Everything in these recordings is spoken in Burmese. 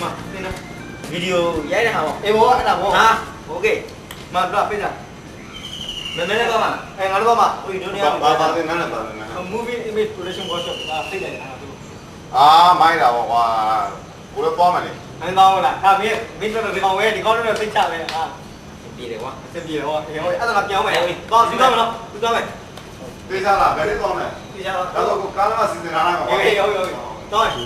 မှာနင်းနော် ဗီဒီယိုရိုက်တဲ့ဟာပေါ့ အေးဘောအဲ့ဒါဘော ဟာโอเค မတော့ပေးတာ မမလည်းပါမ အဲငါတို့ကမှ ဟိုဒိုနီ ဘာ ယာ ဘာဘာတင်နာပါနေ movie image production workshop ဒါသိတယ်ဟာသူ အာမိုင်းတာပေါ့ကွာကိုလည်းသွားမယ်လေ အင်းတော့လားဒါမင်းမင်းတို့ဒီကောင်ဝဲဒီကောင်တို့သိချပဲဟာ ပြေတယ်ကွာ အစပြေတော့အေးဟိုအဲ့ဒါကပြောင်းမယ်တော့စီတော့မလို့သူတော့မယ် သိစားလားဘယ်လိုသွားမလဲ ဒီကြတော့ ဒါတော့ကားလာစီစဉ်လာမှာပါ အေးဟုတ်ဟုတ်တော့ အိ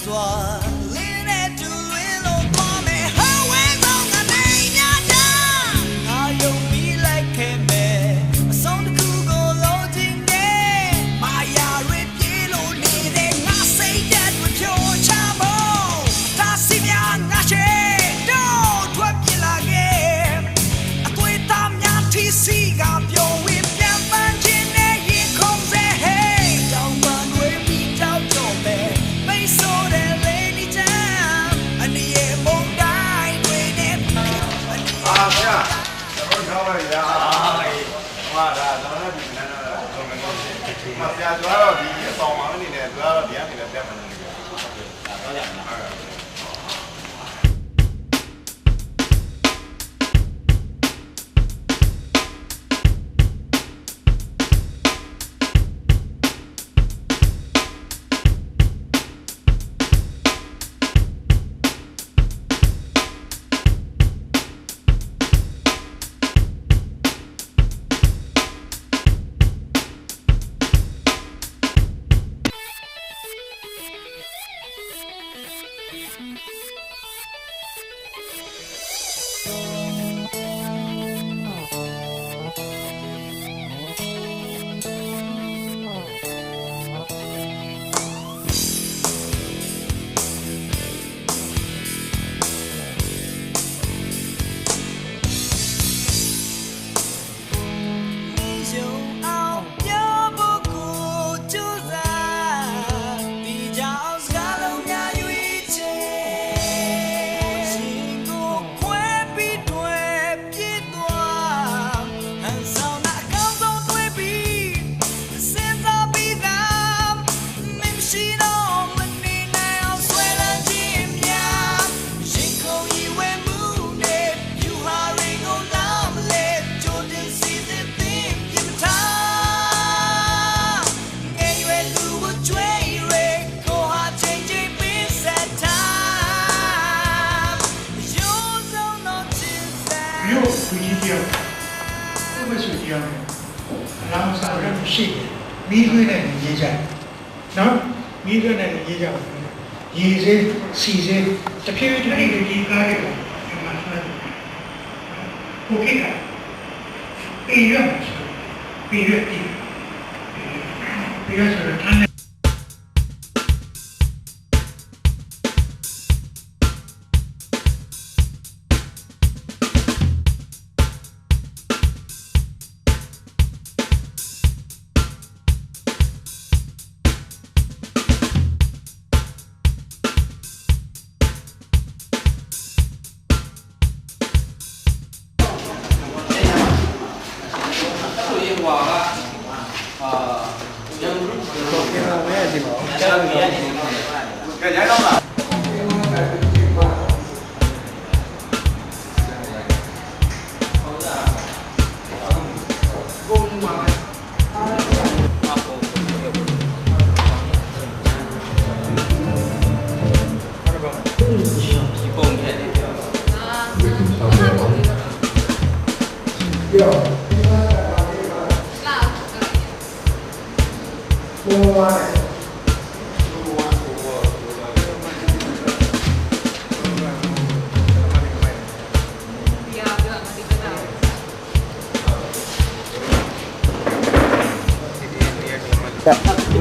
ခြ တွေ့တဲ့လူရေးကြနော်မိတွေ့တဲ့လူရေးကြရေစင်းစီစင်းတဖြည်းဖြည်းအဲ့ဒီဒီကားလေးကိုဒီမှာဆွဲတယ်ကိုကိကပြီးရပြီးရပြီးရဆိုတော့ ကျွန်တော်မြင်ရတယ်ကဲရိုက်တော့လား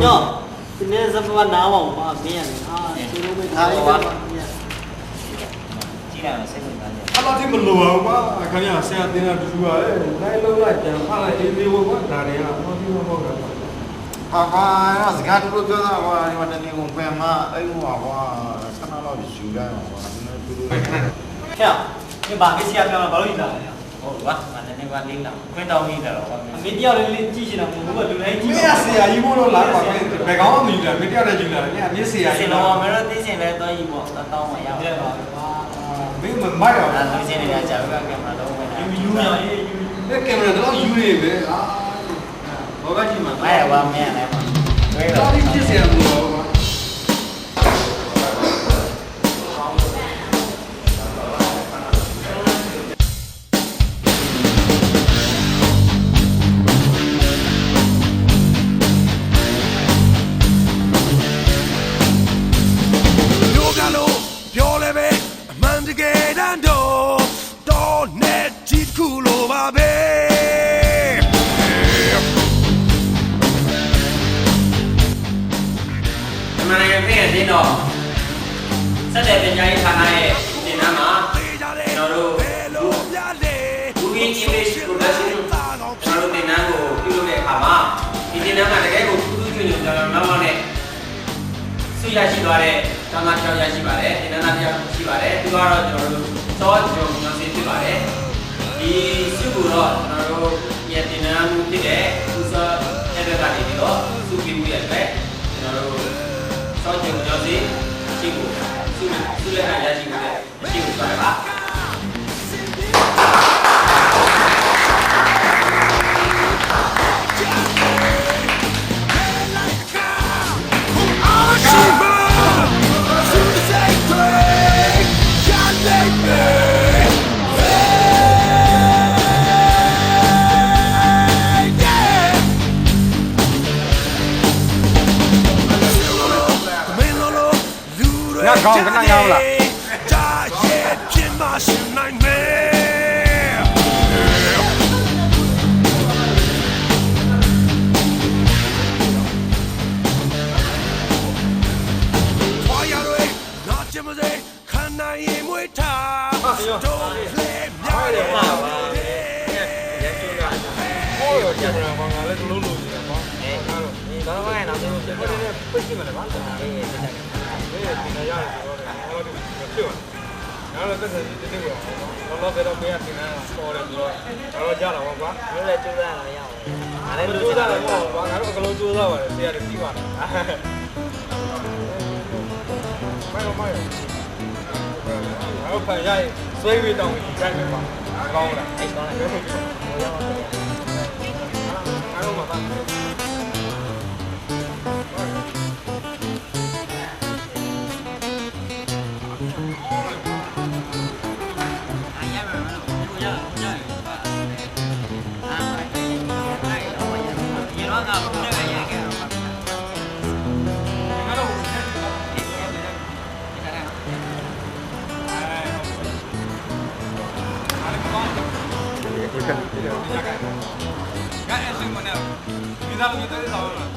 ညောဒီနေ့စပနားအောင်ပါမင်းရတယ်ဟာသူတို့ပဲထားရပါကြည့်ရမယ်စိတ်ဝင်စားတယ်အတော့တိမလိုပါဘူးကွာခင်ဗျာဆရာတင်တာတူပါလေနိုင်လုံးလိုက်ပြန်ဖလိုက်အေးသေးဘောကွာဒါတွေကဟောပြီးမဟုတ်တာဟာဟာစကားတူလို့ပြောတာကွာဒီမှာတနေ့ကုန်ပြန်မအဲ့ဟိုကွာဆန္ဒတော့ယူလိုက်ပါကွာဒီနေ့တူတူခင်ဗျမင်းဘာကိစ္စရပြောမှာဘာလို့ယူလာလဲ ဟုတ်ပါငါနည်းနည်းပါလေးလာခွင့်တောင်းမိတယ်တော့ဟုတ်မင်းတယောက်လေးလေးကြည့်ရှင်တော့ဘူးကလူတိုင်းကြည့်မင်းကဆရာကြီးမို့လို့လာပါခင်ဘယ်ကောင်းမှမယူတာမင်းတယောက်လေးယူလာတယ်ညအမြင့်ဆရာကြီးတော့မင်းတို့သိရှင်လဲတော့ယူပေါ့တောင်းမှရအောင်ဟုတ်ပါမင်းမမရအောင်လူချင်းတွေကကြာပြီကင်မရာတော့ဝင်ယူယူမြော်ရေးယူတဲ့ကင်မရာတော့ယူနေပဲအာဘောကကြည့်မှာမရပါမင်းလည်းပါတွေ့တော့ဒီဖြစ်စရာမလို့ အမှန်တကယ်ဖြစ်ရင်တော့စက်တဲ့ပညာရေးဌာနရဲ့သင်တန်းမှာသိကြတယ်ကျွန်တော်တို့ဘယ်လိုများလဲ Google Image Production ကျွန်တော်တို့သင်တန်းကိုပြုလုပ်တဲ့အခါမှာဒီသင်တန်းကတကယ်ကိုထူးထူးချွန်ချွန်ကျွန်တော်နောက်နောက်နဲ့ဆုရရှိသွားတဲ့ကျောင်းသားတစ်ယောက်ရရှိပါတယ်သင်တန်းသားတစ်ယောက်ရှိပါတယ်သူကတော့ကျွန်တော်တို့စောဂျုံညောင်စင်ဖြစ်ပါတယ်ဒီဆုကိုတော့ကျွန်တော်တို့ရဲ့သင်တ ဆုဆုလက်ခံရရှိမှု တော့လေများတယ်ပါပါဟောရောကင်မရာမှာငါလည်းတလုံးလို့နေတာပေါ့အဲဒါတော့တော့ဘာလဲတော့ကျွန်တော်တို့ပြည့်စုံတယ်ဗျာအေးတက်တယ်မင်းတင်နေရတယ်ဆိုတော့ဟောဒီဖြစ်သွားငါလည်းသက်သက်ဒီနေ့ကတော့လောလောဆယ်တော့မင်းကတင်နေတာပေါ်တယ်ဆိုတော့တော့ကြတော့ကွာမျိုးလည်းကျိုးစားလာရအောင်ငါအဲ့လည်းဒါလူကြိုးစားစားလာတယ်ပေါ့ပေါ့ကွာငါတို့အကလုံးကြိုးစားပါတယ်ဆရာတွေပြီးပါတယ်မိုက်မိုက် ငါတို့ဖန်ရရင်ဆွဲပြီးတောင်းပြီးကြိုက်မယ်ပါကောင်းလားအဲ့ကောင်းတယ်ဟိုရောက်ပါငါတို့မှာပါအဲ့ ငါအဲ့စင်မနဲ့ဒီသားလို့တဲ့တော့လား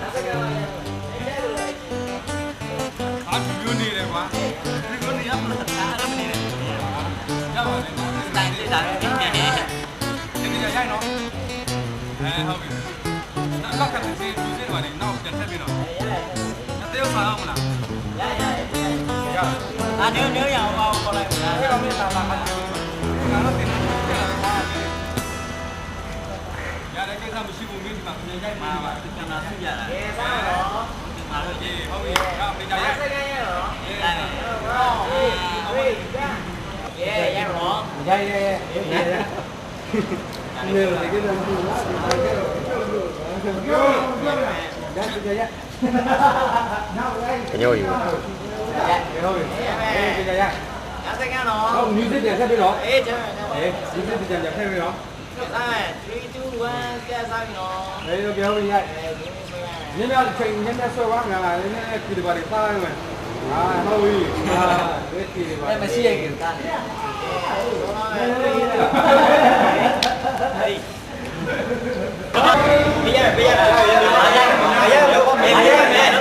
အာဒီလိုနေ ရတဲ့ကိစ္စမရှိဘူးမင်းဒီမှာပြန်ရိုက်မှာ ပါကျန်တာသူ့ရတာအဲစားတော့ဒီမှာတော့အေးဟုတ်ပြီငါမင်းကြရိုက်တိုင်းတယ်အေးဝေးကြရဲရဲရောရိုက်ရဲရဲနေလေကိစ္စမရှိဘူးလားပြောပြောရကြရညို့ယူဟုတ်ပြီအေးကြရရစကန်